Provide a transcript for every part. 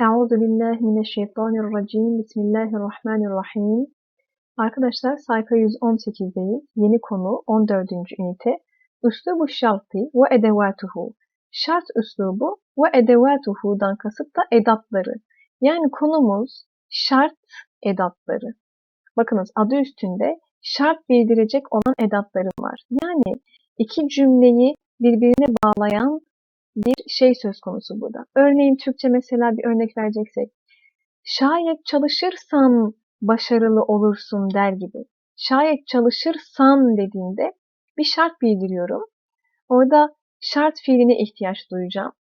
Euzu billahi mineşşeytanirracim. Bismillahirrahmanirrahim. Arkadaşlar sayfa 118'deyiz. Yeni konu 14. ünite. Üslubu şartı ve edevatuhu. Şart üslubu ve edevatuhu'dan kasıt da edatları. Yani konumuz şart edatları. Bakınız adı üstünde şart bildirecek olan edatları var. Yani iki cümleyi birbirine bağlayan bir şey söz konusu burada. Örneğin Türkçe mesela bir örnek vereceksek. Şayet çalışırsan başarılı olursun der gibi. Şayet çalışırsan dediğimde bir şart bildiriyorum. Orada şart fiiline ihtiyaç duyacağım.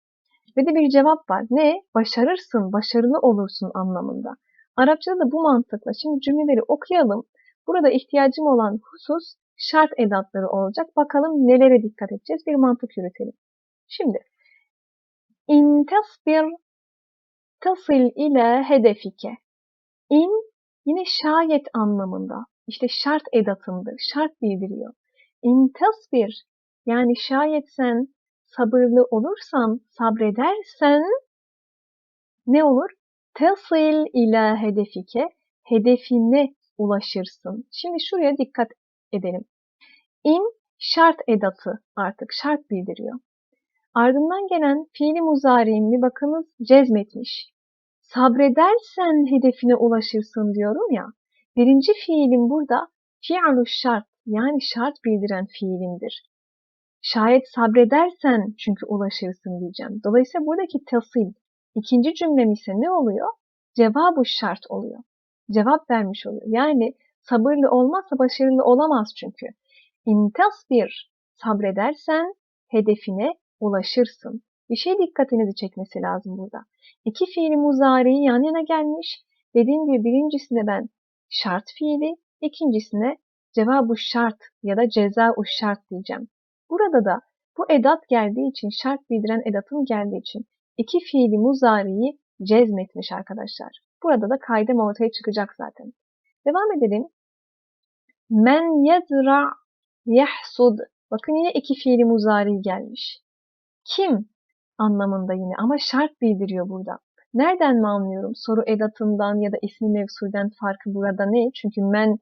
Ve de bir cevap var. Ne? Başarırsın, başarılı olursun anlamında. Arapçada da bu mantıkla. Şimdi cümleleri okuyalım. Burada ihtiyacım olan husus şart edatları olacak. Bakalım nelere dikkat edeceğiz? Bir mantık yürütelim. Şimdi İn tasbir tasil ile hedefike. İn yine şayet anlamında. İşte şart edatındır. Şart bildiriyor. İn tasbir yani şayet sen sabırlı olursan, sabredersen ne olur? Tasil ile hedefike. Hedefine ulaşırsın. Şimdi şuraya dikkat edelim. İn şart edatı artık şart bildiriyor. Ardından gelen fiili muzari'in bakınız cezmetmiş. Sabredersen hedefine ulaşırsın diyorum ya. Birinci fiilim burada fi'lu şart yani şart bildiren fiilimdir. Şayet sabredersen çünkü ulaşırsın diyeceğim. Dolayısıyla buradaki tasil ikinci cümlem ise ne oluyor? Cevabı şart oluyor. Cevap vermiş oluyor. Yani sabırlı olmazsa başarılı olamaz çünkü. İntas bir sabredersen hedefine ulaşırsın. Bir şey dikkatinizi çekmesi lazım burada. İki fiili muzari yan yana gelmiş. Dediğim gibi birincisine ben şart fiili, ikincisine cevabı şart ya da ceza şart diyeceğim. Burada da bu edat geldiği için, şart bildiren edatın geldiği için iki fiili muzariyi cezmetmiş arkadaşlar. Burada da kaydem ortaya çıkacak zaten. Devam edelim. Men yezra yahsud. Bakın yine iki fiili muzari gelmiş. Kim anlamında yine ama şart bildiriyor burada. Nereden mi anlıyorum? Soru edatından ya da ismi mevsulden farkı burada ne? Çünkü men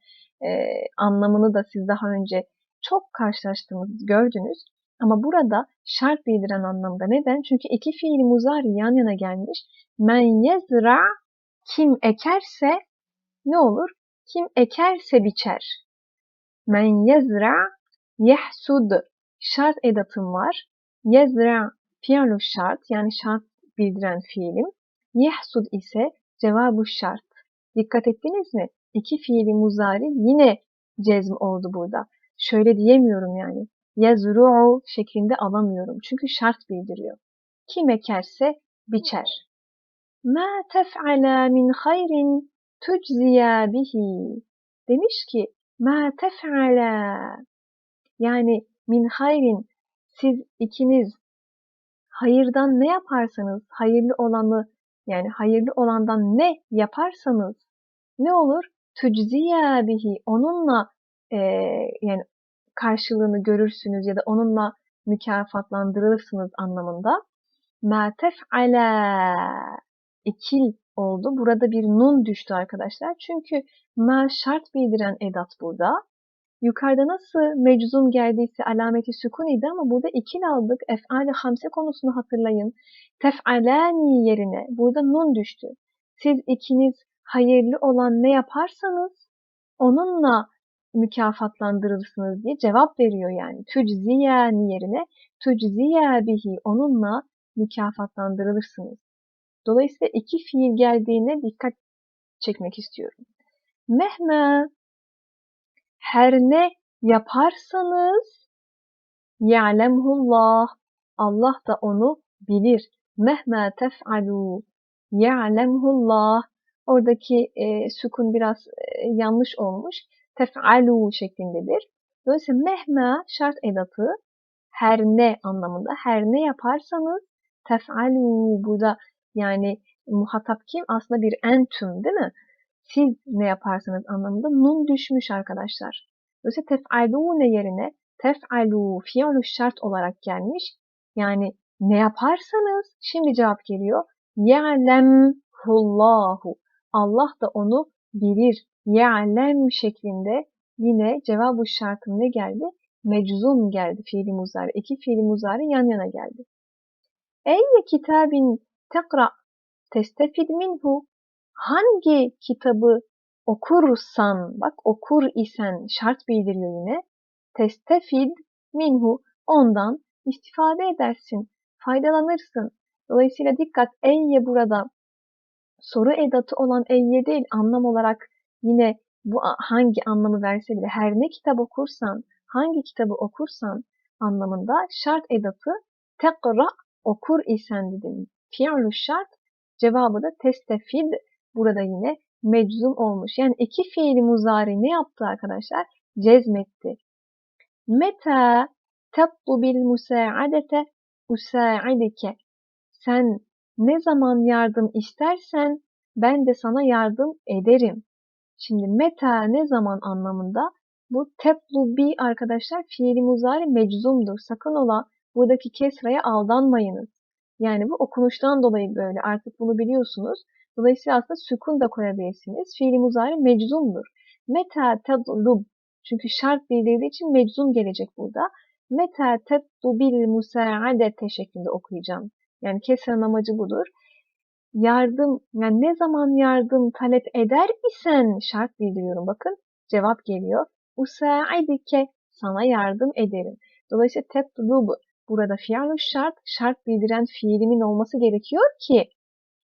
e, anlamını da siz daha önce çok karşılaştığınız gördünüz. Ama burada şart bildiren anlamda. Neden? Çünkü iki fiil muzari yan yana gelmiş. Men yezra kim ekerse ne olur? Kim ekerse biçer. Men yezra yehsud şart edatım var. Yezra fi'lu şart yani şart bildiren fiilim. Yehsud ise cevabı şart. Dikkat ettiniz mi? İki fiili muzari yine cezm oldu burada. Şöyle diyemiyorum yani. Yezru'u şeklinde alamıyorum. Çünkü şart bildiriyor. Kim ekerse biçer. Ma tef'ala min hayrin tujziya bihi. Demiş ki ma tef'ala yani min hayrin siz ikiniz hayırdan ne yaparsanız, hayırlı olanı yani hayırlı olandan ne yaparsanız ne olur? Tücziye bihi onunla e, yani karşılığını görürsünüz ya da onunla mükafatlandırılırsınız anlamında. Ma tef'ala ikil oldu. Burada bir nun düştü arkadaşlar. Çünkü ma şart bildiren edat burada. Yukarıda nasıl meczum geldiyse alameti sükun idi ama burada ikil aldık. Ef'ali hamse konusunu hatırlayın. Tef'alani yerine burada nun düştü. Siz ikiniz hayırlı olan ne yaparsanız onunla mükafatlandırırsınız diye cevap veriyor yani. Tücziyani yerine tücziya bihi onunla mükafatlandırılırsınız. Dolayısıyla iki fiil geldiğine dikkat çekmek istiyorum. Mehme her ne yaparsanız ya'lemhullah Allah da onu bilir. Mehme tef'alu ya'lemhullah oradaki e, sükun biraz e, yanlış olmuş. Tef'alu şeklindedir. Dolayısıyla mehme şart edatı her ne anlamında. Her ne yaparsanız tef'alu burada yani muhatap kim? Aslında bir entüm değil mi? Siz ne yaparsanız anlamında nun düşmüş arkadaşlar. Dolayısıyla tef'alûne yerine tef'alû fi'lu şart olarak gelmiş. Yani ne yaparsanız şimdi cevap geliyor. Ya'lemhullahu. Allah da onu bilir. Ya'lem şeklinde yine cevabı şartın ne geldi? Meczum geldi fiili muzari. İki fiili muzari yan yana geldi. Eyye kitabin tekra testefid minhu. Hangi kitabı okursan, bak okur isen şart bildiriyor yine. Testefid minhu. Ondan istifade edersin, faydalanırsın. Dolayısıyla dikkat eyye burada soru edatı olan eyye değil anlam olarak yine bu hangi anlamı verse bile her ne kitap okursan, hangi kitabı okursan anlamında şart edatı tekra okur isen dedim. Fi'lu şart cevabı da testefid burada yine meczum olmuş. Yani iki fiili muzari ne yaptı arkadaşlar? Cezmetti. Meta tatlubil musaadete usaidike. Sen ne zaman yardım istersen ben de sana yardım ederim. Şimdi meta ne zaman anlamında? Bu tetlubi arkadaşlar fiili muzari meczumdur. Sakın ola buradaki kesraya aldanmayınız. Yani bu okunuştan dolayı böyle. Artık bunu biliyorsunuz. Dolayısıyla aslında sükun da koyabilirsiniz. Fiili muzari meczumdur. Meta tedlub. Çünkü şart bildirdiği için meczum gelecek burada. Meta tetlubil musaadete şeklinde okuyacağım. Yani kesren amacı budur. Yardım, yani ne zaman yardım talep eder isen şart bildiriyorum. Bakın cevap geliyor. Usaidike sana yardım ederim. Dolayısıyla tetlub burada fiilu şart, şart bildiren fiilimin olması gerekiyor ki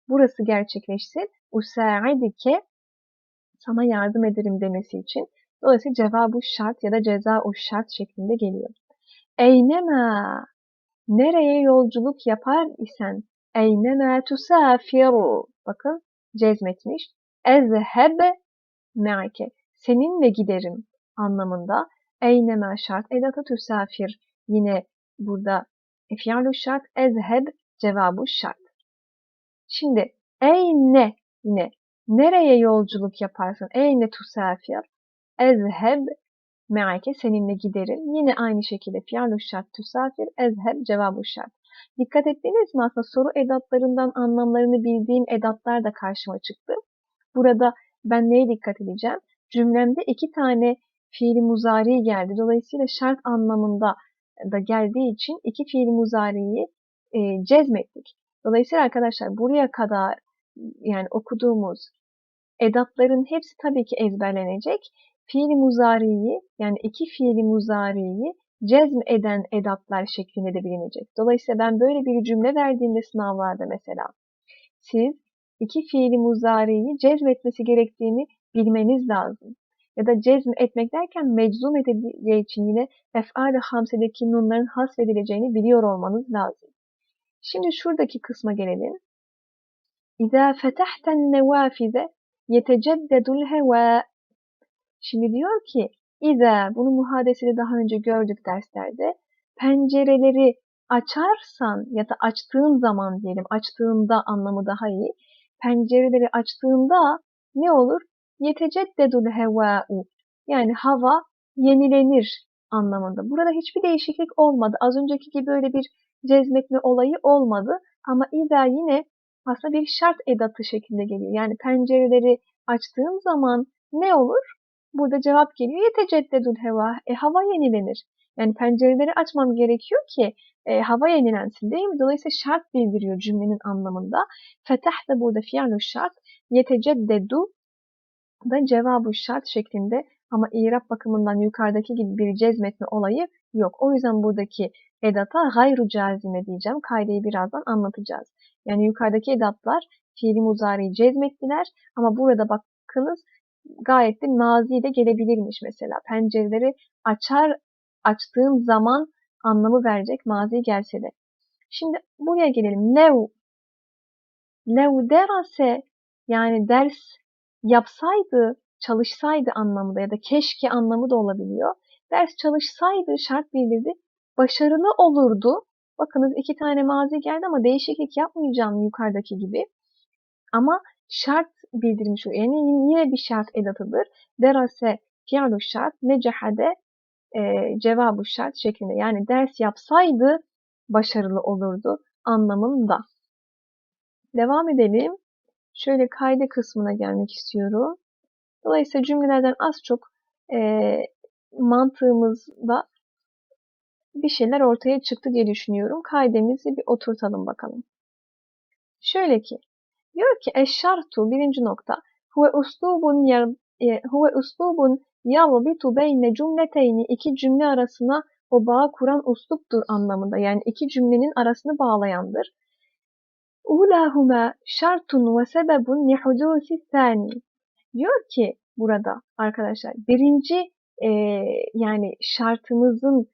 burası gerçekleşsin. Usaidike sana yardım ederim demesi için. Dolayısıyla cevabı şart ya da ceza o şart şeklinde geliyor. Eynema nereye yolculuk yapar isen eynema tusafiru bakın cezmetmiş. Ezheb me'ake seninle giderim anlamında. Eynema şart edatı tusafir yine burada fi'lu şart ezheb cevabı şart. Şimdi eyne yine nereye yolculuk yaparsın? Eyne tusafir ezheb me'ake seninle giderim. Yine aynı şekilde fi'lu şart tusafir ezheb cevabı şart. Dikkat ettiniz mi aslında soru edatlarından anlamlarını bildiğim edatlar da karşıma çıktı. Burada ben neye dikkat edeceğim? Cümlemde iki tane fiili muzari geldi. Dolayısıyla şart anlamında da geldiği için iki fiili muzariyi e, cezmettik. Dolayısıyla arkadaşlar buraya kadar yani okuduğumuz edatların hepsi tabii ki ezberlenecek. Fiili muzariyi yani iki fiili muzariyi cezm eden edatlar şeklinde de bilinecek. Dolayısıyla ben böyle bir cümle verdiğimde sınavlarda mesela siz iki fiili muzariyi cezmetmesi gerektiğini bilmeniz lazım. Ya da cezm etmek derken meczum edileceği için yine ef'al-i hamsedeki nunların hasfedileceğini biliyor olmanız lazım. Şimdi şuradaki kısma gelelim. İzâ fetahten nevâfize yeteceddedul heva. Şimdi diyor ki İza, bunu muhadesede daha önce gördük derslerde. Pencereleri açarsan ya da açtığın zaman diyelim, açtığında anlamı daha iyi. Pencereleri açtığında ne olur? Yeteceddedul hevâ'u. Yani hava yenilenir anlamında. Burada hiçbir değişiklik olmadı. Az önceki gibi böyle bir cezmetme olayı olmadı. Ama İza yine aslında bir şart edatı şeklinde geliyor. Yani pencereleri açtığın zaman ne olur? Burada cevap geliyor. Yeteceddedul heva. E, hava yenilenir. Yani pencereleri açmam gerekiyor ki e, hava yenilensin değil mi? Dolayısıyla şart bildiriyor cümlenin anlamında. Fetah da burada fi'lu şart. Yeteceddedu da cevabı şart şeklinde ama irap bakımından yukarıdaki gibi bir cezmetme olayı yok. O yüzden buradaki edata gayru cazime diyeceğim. Kaydeyi birazdan anlatacağız. Yani yukarıdaki edatlar fiili muzariyi cezmettiler ama burada bakınız gayet de mazi de gelebilirmiş mesela. Pencereleri açar, açtığın zaman anlamı verecek mazi gelse de. Şimdi buraya gelelim. Lev. Lev derase yani ders yapsaydı, çalışsaydı anlamında ya da keşke anlamı da olabiliyor. Ders çalışsaydı şart bildirdi. Başarılı olurdu. Bakınız iki tane mazi geldi ama değişiklik yapmayacağım yukarıdaki gibi. Ama şart bildirmiş oluyor. Yani yine bir şart edatıdır. Derase fi'lu şart, necehade e, cevabı şart şeklinde. Yani ders yapsaydı başarılı olurdu anlamında. Devam edelim. Şöyle kayda kısmına gelmek istiyorum. Dolayısıyla cümlelerden az çok e, mantığımızda bir şeyler ortaya çıktı diye düşünüyorum. Kaidemizi bir oturtalım bakalım. Şöyle ki, diyor ki eşşartu birinci nokta huve uslubun yer, e, huve uslubun yalbitu beyne cümleteyni iki cümle arasına o bağı kuran usluptur anlamında. Yani iki cümlenin arasını bağlayandır. Ulahuma şartun ve sebebun li hudusi thani. Diyor ki burada arkadaşlar birinci e, yani şartımızın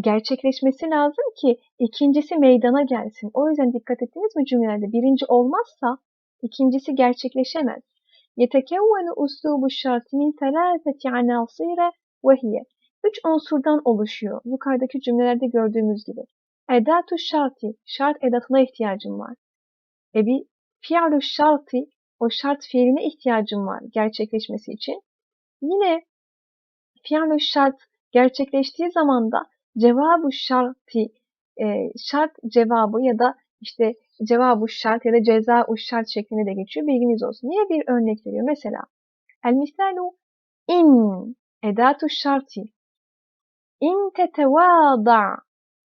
gerçekleşmesi lazım ki ikincisi meydana gelsin. O yüzden dikkat ettiniz mi cümlelerde birinci olmazsa ikincisi gerçekleşemez. يتكون أسلوب الشرط من ثلاثة عناصر وهي Üç unsurdan oluşuyor. Yukarıdaki cümlelerde gördüğümüz gibi. Edatu şarti, şart edatına ihtiyacım var. E bir fi'lu şarti, o şart fiiline ihtiyacım var gerçekleşmesi için. Yine fi'lu şart gerçekleştiği zaman da cevabı şarti, e, şart cevabı ya da işte cevabı şart ya da ceza şart şeklinde de geçiyor. Bilginiz olsun. Niye bir örnek veriyor? Mesela el misalu in edatu şarti in tetevada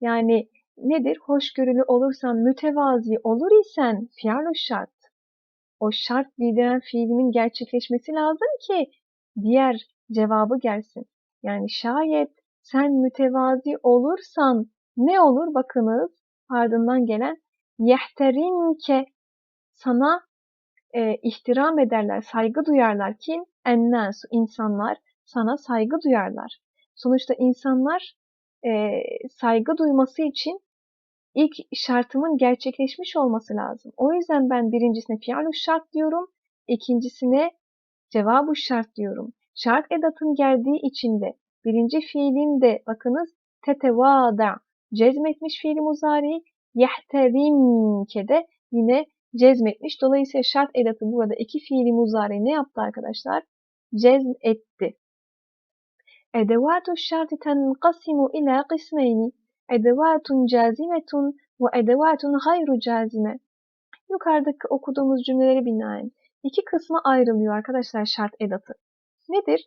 yani nedir? Hoşgörülü olursan, mütevazi olur isen fi'lu şart. O şart bildiren fiilimin gerçekleşmesi lazım ki diğer cevabı gelsin. Yani şayet sen mütevazi olursan ne olur? Bakınız ardından gelen yehterinke sana e, ihtiram ederler, saygı duyarlar. Kim? Ennas, insanlar sana saygı duyarlar. Sonuçta insanlar e, saygı duyması için ilk şartımın gerçekleşmiş olması lazım. O yüzden ben birincisine fi'lu şart diyorum, ikincisine cevabı şart diyorum. Şart edatın geldiği için de birinci fiilin de bakınız tetevada cezmetmiş fiili muzari yehterimke de yine cezmetmiş. Dolayısıyla şart edatı burada iki fiili muzari ne yaptı arkadaşlar? Cezm etti. Edevatu şartı tenqasimu ila kısmeyni. Edevatun cazimetun ve edevatun gayru cazime. Yukarıdaki okuduğumuz cümleleri binaen iki kısma ayrılıyor arkadaşlar şart edatı. Nedir?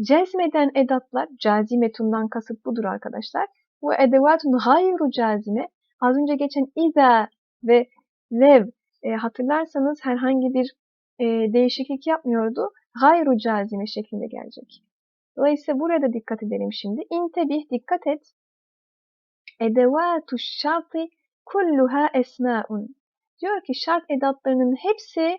Cezmeden edatlar, cazimetundan kasıt budur arkadaşlar. Bu edevatun gayru cazime Az önce geçen iza ve lev e, hatırlarsanız herhangi bir e, değişiklik yapmıyordu. Gayru cazime şeklinde gelecek. Dolayısıyla burada dikkat edelim şimdi. İntebih dikkat et. Edevatu şartı kulluha esmaun. Diyor ki şart edatlarının hepsi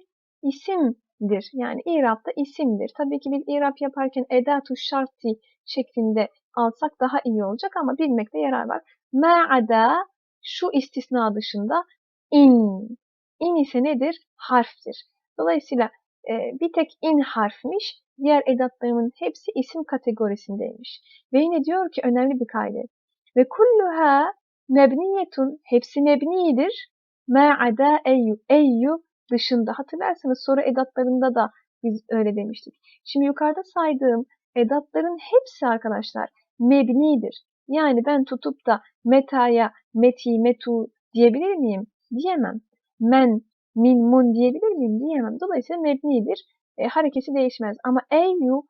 isimdir. Yani İrab'da isimdir. Tabii ki biz İrab yaparken edatu şartı şeklinde alsak daha iyi olacak ama bilmekte yarar var. Ma'ada şu istisna dışında in. In ise nedir? Harftir. Dolayısıyla e, bir tek in harfmiş, diğer edatlarımın hepsi isim kategorisindeymiş. Ve yine diyor ki önemli bir kaydet. Ve kulluha mebniyetun, hepsi mebnidir. Ma'ada eyyu, eyyu dışında. Hatırlarsanız soru edatlarında da biz öyle demiştik. Şimdi yukarıda saydığım edatların hepsi arkadaşlar mebnidir. Yani ben tutup da metaya, meti, metu diyebilir miyim? Diyemem. Men, min, mun diyebilir miyim? Diyemem. Dolayısıyla mebnidir. E, hareketi değişmez. Ama eyyu,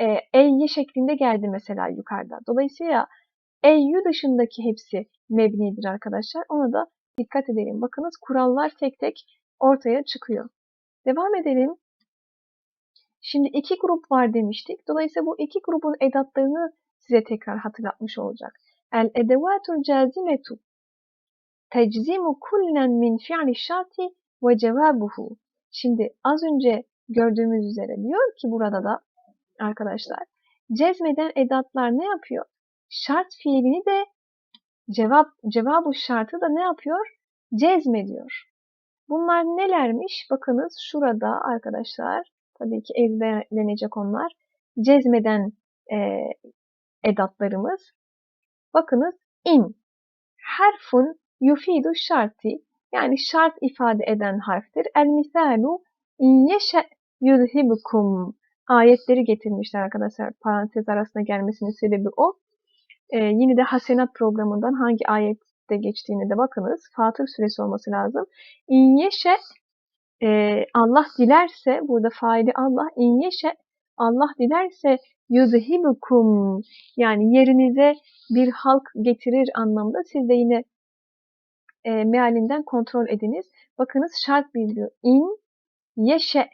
e, eyye şeklinde geldi mesela yukarıda. Dolayısıyla eyyu dışındaki hepsi mebnidir arkadaşlar. Ona da dikkat edelim. Bakınız kurallar tek tek ortaya çıkıyor. Devam edelim. Şimdi iki grup var demiştik. Dolayısıyla bu iki grubun edatlarını size tekrar hatırlatmış olacak. El edevatul cazimetu teczimu kullen min fi'li şarti ve cevabuhu. Şimdi az önce gördüğümüz üzere diyor ki burada da arkadaşlar cezmeden edatlar ne yapıyor? Şart fiilini de cevap cevabı şartı da ne yapıyor? Cezmediyor. Bunlar nelermiş? Bakınız şurada arkadaşlar tabii ki ezberlenecek onlar. Cezmeden e, edatlarımız. Bakınız in. Harfun yufidu şarti yani şart ifade eden harftir. El misalu in yeşe yudhibukum ayetleri getirmişler arkadaşlar. Parantez arasında gelmesinin sebebi o. Ee, yine de hasenat programından hangi ayet ayette geçtiğini de bakınız. Fatır suresi olması lazım. İnyeşe e, Allah dilerse burada faili Allah inyeşe Allah dilerse yuzhibukum yani yerinize bir halk getirir anlamda siz de yine e, mealinden kontrol ediniz. Bakınız şart bildiriyor. İn yeşe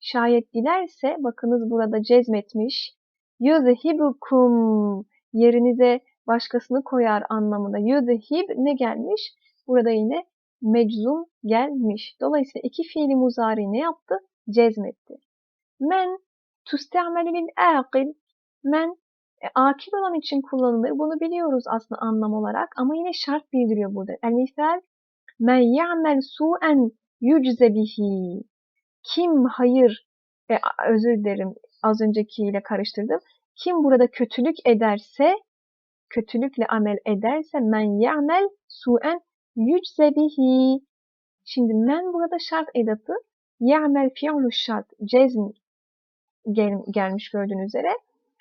şayet dilerse bakınız burada cezmetmiş. Yuzhibukum yerinize başkasını koyar anlamında. Yuzhib ne gelmiş? Burada yine meczum gelmiş. Dolayısıyla iki fiili muzari ne yaptı? Cezmetti. Men tuste'meli lil aqil. Men e, akil olan için kullanılır. Bunu biliyoruz aslında anlam olarak ama yine şart bildiriyor burada. El misal men ya'mel su'en yücze bihi. Kim hayır, e, özür dilerim az öncekiyle karıştırdım. Kim burada kötülük ederse, kötülükle amel ederse men ya'mel su'en yücze bihi. Şimdi men burada şart edatı. Ya'mel fi'lu şart. Cezm gel, gelmiş gördüğünüz üzere.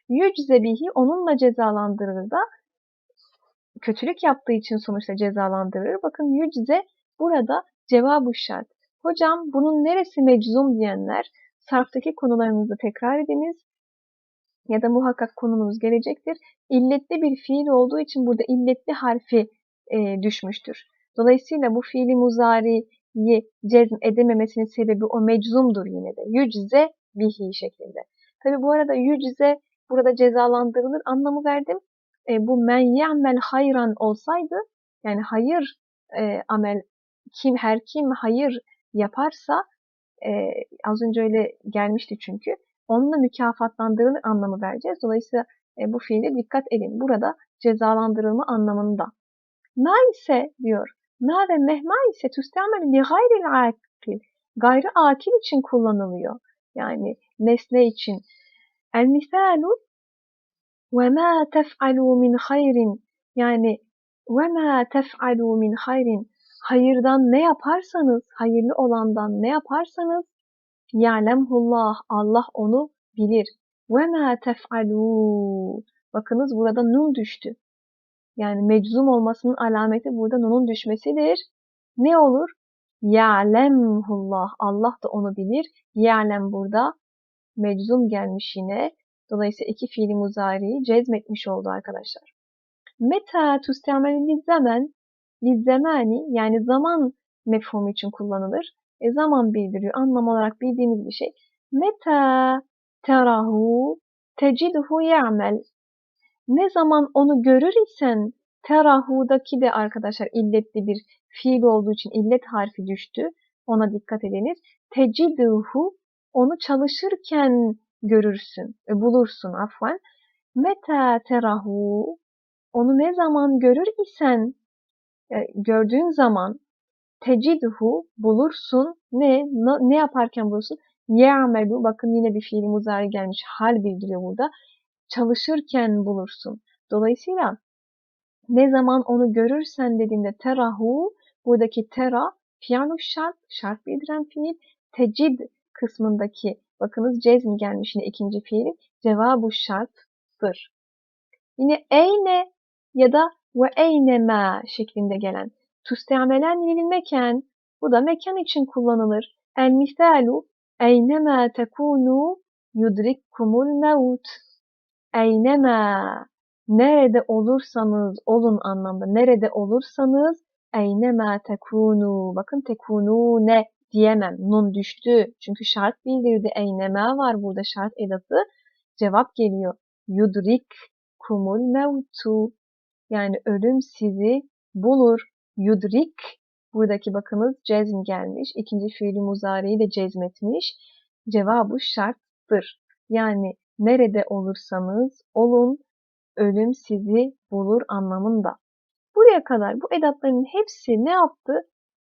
Yücze bihi onunla cezalandırılır da kötülük yaptığı için sonuçta cezalandırılır. Bakın yücze burada cevabı şart. Hocam bunun neresi meczum diyenler sarftaki konularınızı tekrar ediniz ya da muhakkak konumuz gelecektir. İlletli bir fiil olduğu için burada illetli harfi e, düşmüştür. Dolayısıyla bu fiili muzariyi cezm edememesinin sebebi o meczumdur yine de. Yücze bihi şeklinde. Tabi bu arada yücze burada cezalandırılır anlamı verdim. E, bu men ya'mel hayran olsaydı yani hayır e, amel kim her kim hayır yaparsa e, az önce öyle gelmişti çünkü onunla mükafatlandırılır anlamı vereceğiz. Dolayısıyla e, bu fiile dikkat edin. Burada cezalandırılma anlamında. Ma ise diyor. Ma ve mehma ise tüstemel li gayril akil. Gayrı akil için kullanılıyor. Yani nesne için. El misalu ve ma tef'alu min hayrin. Yani ve ma tef'alu min hayrin. Hayırdan ne yaparsanız, hayırlı olandan ne yaparsanız ya'lemhullah Allah onu bilir. Ve ma tef'alu. Bakınız burada nun düştü. Yani meczum olmasının alameti burada nunun düşmesidir. Ne olur? Ya'lemhullah. Allah da onu bilir. Ya'lem burada meczum gelmiş yine. Dolayısıyla iki fiili muzariyi cezmetmiş oldu arkadaşlar. Meta tustemel zaman lizzemani yani zaman mefhumu için kullanılır. E, zaman bildiriyor. Anlam olarak bildiğimiz bir şey. Meta terahu tecidhu ya'mel. Ne zaman onu görür isen terahudaki de arkadaşlar illetli bir fiil olduğu için illet harfi düştü. Ona dikkat ediniz. Tecidhu onu çalışırken görürsün, e, bulursun afwan. Meta terahu onu ne zaman görür isen e, gördüğün zaman tecidhu bulursun. Ne? Ne yaparken bulursun? Ye'amelu. Bakın yine bir fiil muzari gelmiş. Hal bildiriyor burada. Çalışırken bulursun. Dolayısıyla ne zaman onu görürsen dediğinde terahu buradaki tera fiilu şart, şart bildiren fiil. Tecid kısmındaki bakınız cezm gelmiş yine ikinci fiilin cevabı şarttır. Yine eyne ya da ve eynema şeklinde gelen tüstemelen lil mekan bu da mekan için kullanılır. El misalu eynema tekunu yudrikkumul mevt. Eynema nerede olursanız olun anlamda nerede olursanız eynema tekunu. Bakın tekunu ne diyemem. Nun düştü. Çünkü şart bildirdi. Eynema var burada şart edatı. Cevap geliyor. Yudrik kumul mevtu. Yani ölüm sizi bulur. Yudrik buradaki bakınız cezm gelmiş. İkinci fiili muzariyi de cezmetmiş. Cevabı şarttır. Yani nerede olursanız olun ölüm sizi bulur anlamında. Buraya kadar bu edatların hepsi ne yaptı?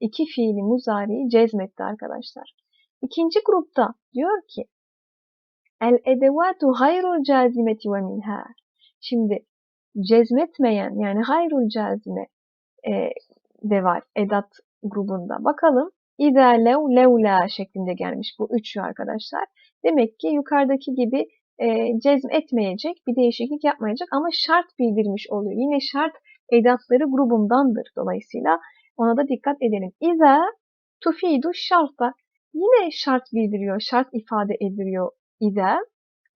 İki fiili muzariyi cezmetti arkadaşlar. İkinci grupta diyor ki El edevatu hayrul cazimeti ve minha. Şimdi cezmetmeyen yani hayrul cazime e, de var edat grubunda. Bakalım İza lev levla şeklinde gelmiş bu üçü arkadaşlar. Demek ki yukarıdaki gibi e, cezm etmeyecek, bir değişiklik yapmayacak ama şart bildirmiş oluyor. Yine şart edatları grubundandır. Dolayısıyla ona da dikkat edelim. İza tufidu şarta. Yine şart bildiriyor, şart ifade ediliyor İza.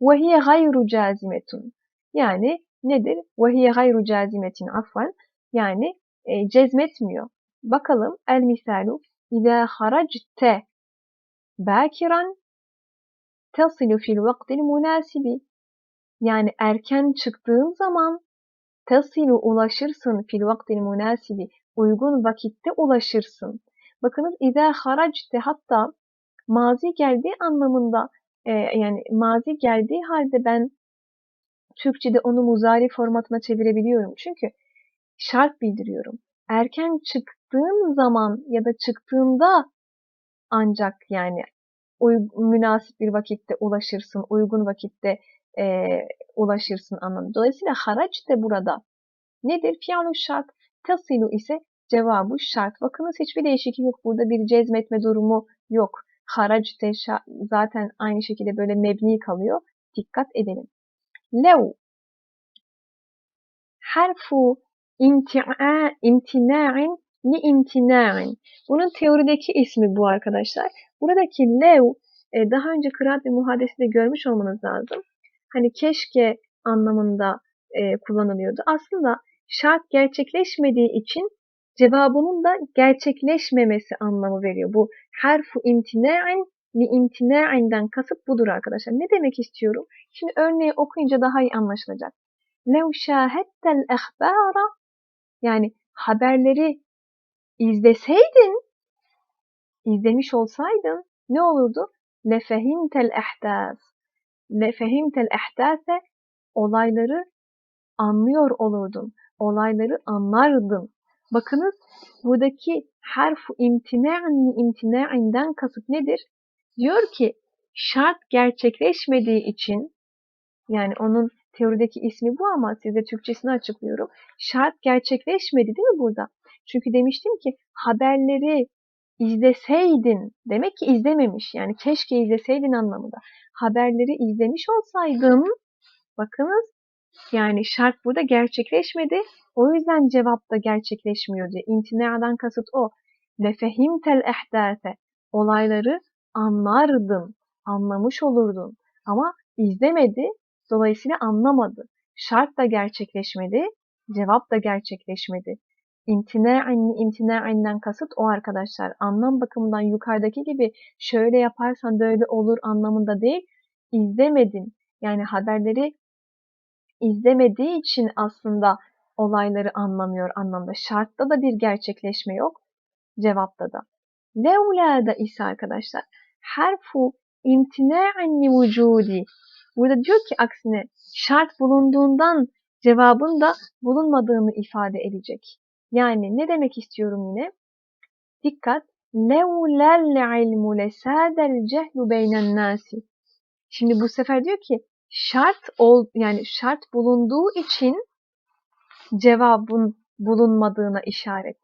Ve hiye gayru cazimetun. Yani nedir? Ve hiye gayru cazimetin afvan. Yani e, cezmetmiyor. Bakalım el misalu. İza haracte bakiran tasilu fil vaktil münasibi. Yani erken çıktığın zaman tasilu ulaşırsın fil vaktil münasibi. Uygun vakitte ulaşırsın. Bakınız İza haracte hatta mazi geldiği anlamında e, yani mazi geldiği halde ben Türkçe'de onu muzari formatına çevirebiliyorum. Çünkü şart bildiriyorum. Erken çıktığın zaman ya da çıktığında ancak yani münasip bir vakitte ulaşırsın, uygun vakitte e, ulaşırsın anlamı. Dolayısıyla haraç de burada nedir? Fiyalu şart, tasilu ise cevabı şart. Bakınız hiçbir değişiklik yok. Burada bir cezmetme durumu yok. Harac de zaten aynı şekilde böyle mebni kalıyor. Dikkat edelim. Lev harfu imtina'in li imtina'in. Bunun teorideki ismi bu arkadaşlar. Buradaki lev e, daha önce kıraat ve muhadesi de görmüş olmanız lazım. Hani keşke anlamında e, kullanılıyordu. Aslında şart gerçekleşmediği için cevabının da gerçekleşmemesi anlamı veriyor. Bu harfu imtina'in li imtina'in'den kasıt budur arkadaşlar. Ne demek istiyorum? Şimdi örneği okuyunca daha iyi anlaşılacak. لَوْ شَاهَدَّ الْاَخْبَارَ yani haberleri izleseydin, izlemiş olsaydın ne olurdu? Lefehimtel ehdas. Lefehimtel ehdase olayları anlıyor olurdun. Olayları anlardın. Bakınız buradaki harf imtina'in imtina'inden kasıt nedir? Diyor ki şart gerçekleşmediği için yani onun teorideki ismi bu ama size Türkçesini açıklıyorum. Şart gerçekleşmedi değil mi burada? Çünkü demiştim ki haberleri izleseydin demek ki izlememiş. Yani keşke izleseydin anlamında. Haberleri izlemiş olsaydın bakınız yani şart burada gerçekleşmedi. O yüzden cevap da gerçekleşmiyor diye. İmtina'dan kasıt o. Lefehimtel ehdâse. Olayları anlardın, anlamış olurdun. Ama izlemedi, dolayısıyla anlamadı. Şart da gerçekleşmedi, cevap da gerçekleşmedi. İmtina'in, imtinainden kasıt o arkadaşlar. Anlam bakımından yukarıdaki gibi şöyle yaparsan böyle olur anlamında değil. İzlemedin. Yani haberleri izlemediği için aslında olayları anlamıyor anlamda. Şartta da bir gerçekleşme yok. Cevapta da. Leula'da ise arkadaşlar harfu imtina'an vücudi. Burada diyor ki aksine şart bulunduğundan cevabın da bulunmadığını ifade edecek. Yani ne demek istiyorum yine? Dikkat. Leula'l ilmu lesadel cehlu beynen nasi. Şimdi bu sefer diyor ki şart ol yani şart bulunduğu için cevabın bulunmadığına işaret.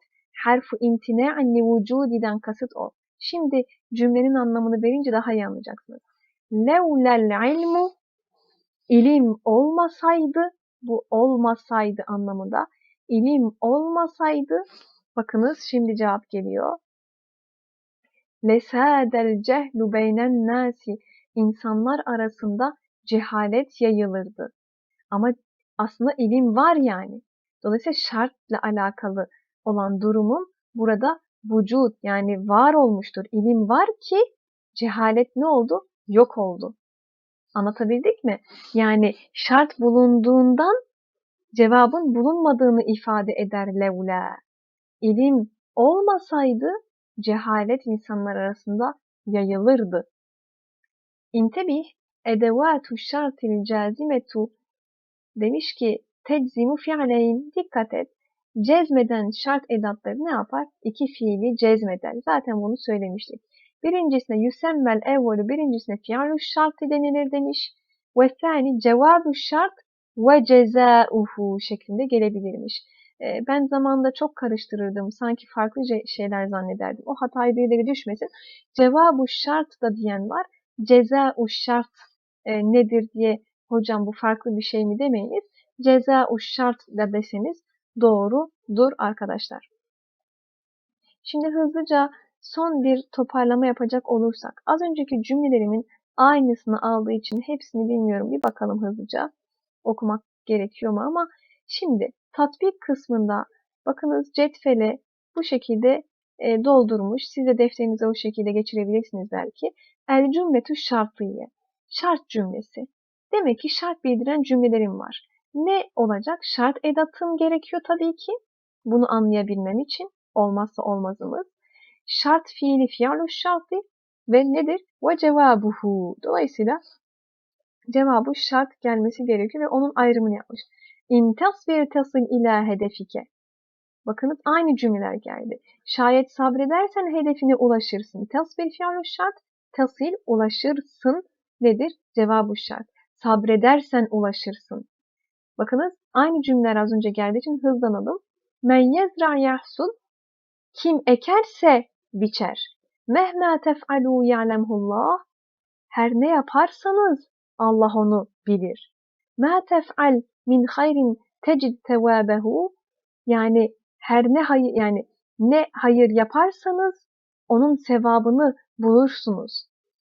Harfu imtina'an li vücudiden kasıt o. Şimdi cümlenin anlamını verince daha iyi anlayacaksınız. Levlel ilmu ilim olmasaydı bu olmasaydı anlamında ilim olmasaydı bakınız şimdi cevap geliyor. Lesadel cehlu beynen nasi insanlar arasında cehalet yayılırdı. Ama aslında ilim var yani. Dolayısıyla şartla alakalı olan durumun burada vücut yani var olmuştur. İlim var ki cehalet ne oldu? Yok oldu. Anlatabildik mi? Yani şart bulunduğundan cevabın bulunmadığını ifade eder levla. İlim olmasaydı cehalet insanlar arasında yayılırdı. İntebih edevatu şartil cazimetu demiş ki teczimu fi'leyn dikkat et. Cezmeden şart edatları ne yapar? İki fiili cezmeder. Zaten bunu söylemiştik. Birincisine yüsemmel evvelu birincisine fi'lu şartı denilir demiş. Ve sani cevabu şart ve cezauhu şeklinde gelebilirmiş. Ee, ben zamanda çok karıştırırdım. Sanki farklı şeyler zannederdim. O hatayı birileri düşmesin. Cevabu şart da diyen var. Ceza şart e, nedir diye hocam bu farklı bir şey mi demeyiniz. Ceza şart da deseniz doğrudur arkadaşlar. Şimdi hızlıca son bir toparlama yapacak olursak az önceki cümlelerimin aynısını aldığı için hepsini bilmiyorum. Bir bakalım hızlıca okumak gerekiyor mu ama şimdi tatbik kısmında bakınız cetvele bu şekilde e, doldurmuş. Siz de defterinize o şekilde geçirebilirsiniz belki. El cümletü şartiye. Şart cümlesi. Demek ki şart bildiren cümlelerim var. Ne olacak? Şart edatım gerekiyor tabii ki. Bunu anlayabilmem için olmazsa olmazımız. Şart fiili fiyalu şartı ve nedir? Ve cevabuhu. Dolayısıyla cevabı şart gelmesi gerekiyor ve onun ayrımını yapmış. İn tasbir tasıl ila hedefike. Bakınız aynı cümleler geldi. Şayet sabredersen hedefine ulaşırsın. Tasbir fiyalu şart, tasil ulaşırsın nedir? Cevabı şart. Sabredersen ulaşırsın. Bakınız aynı cümleler az önce geldiği için hızlanalım. Men yezra yahsul kim ekerse biçer. Mehma tef'alu ya'lemhullah her ne yaparsanız Allah onu bilir. Ma tef'al min hayrin tecid tevabehu yani her ne hayır yani ne hayır yaparsanız onun sevabını bulursunuz.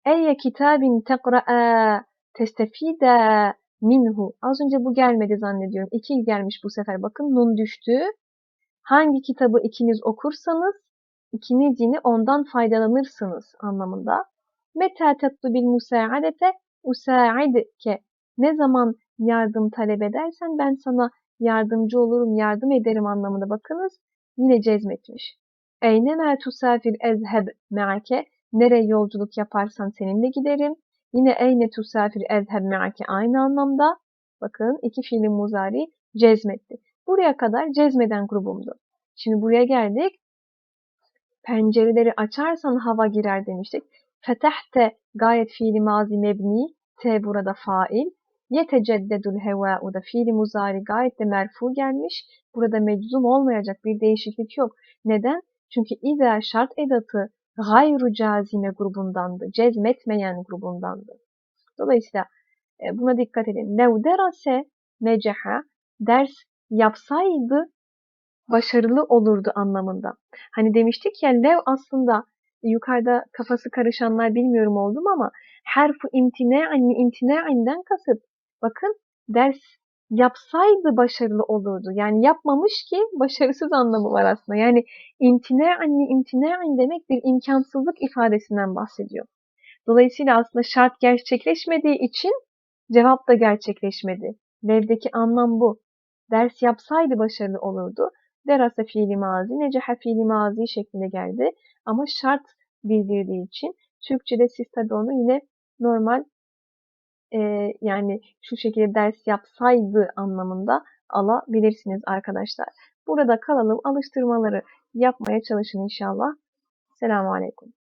Eyye kitabin tekra'a testefide minhu. Az önce bu gelmedi zannediyorum. İki gelmiş bu sefer. Bakın nun düştü. Hangi kitabı ikiniz okursanız ikiniz ondan faydalanırsınız anlamında. Meta tatlu bil musaadete usaidke. Ne zaman yardım talep edersen ben sana yardımcı olurum, yardım ederim anlamında bakınız. Yine cezmetmiş. Eyne tusafir ezheb me'ake. Nereye yolculuk yaparsan seninle giderim. Yine eyne tusafir ezheb me'ake aynı anlamda. Bakın iki fiili muzari cezmetti. Buraya kadar cezmeden grubumdu. Şimdi buraya geldik. Pencereleri açarsan hava girer demiştik. Fetehte gayet fiili mazi mebni. T burada fail. Yeteceddedul hevâ'u da fiili muzari gayet de merfu gelmiş. Burada meczum olmayacak bir değişiklik yok. Neden? Çünkü izâ şart edatı gayru cazime grubundandı. Cezmetmeyen grubundandı. Dolayısıyla e, buna dikkat edin. Lev derase neceha ders yapsaydı başarılı olurdu anlamında. Hani demiştik ya lev aslında yukarıda kafası karışanlar bilmiyorum oldum ama harfu imtina'in imtina'in'den kasıt bakın ders yapsaydı başarılı olurdu. Yani yapmamış ki başarısız anlamı var aslında. Yani imtina'in imtina'in demek bir imkansızlık ifadesinden bahsediyor. Dolayısıyla aslında şart gerçekleşmediği için cevap da gerçekleşmedi. Lev'deki anlam bu. Ders yapsaydı başarılı olurdu. Derase fiili mazi, necehe fiili mazi şeklinde geldi. Ama şart bildirdiği için Türkçe'de siz tabi onu yine normal e, yani şu şekilde ders yapsaydı anlamında alabilirsiniz arkadaşlar. Burada kalalım alıştırmaları yapmaya çalışın inşallah. Selamun Aleyküm.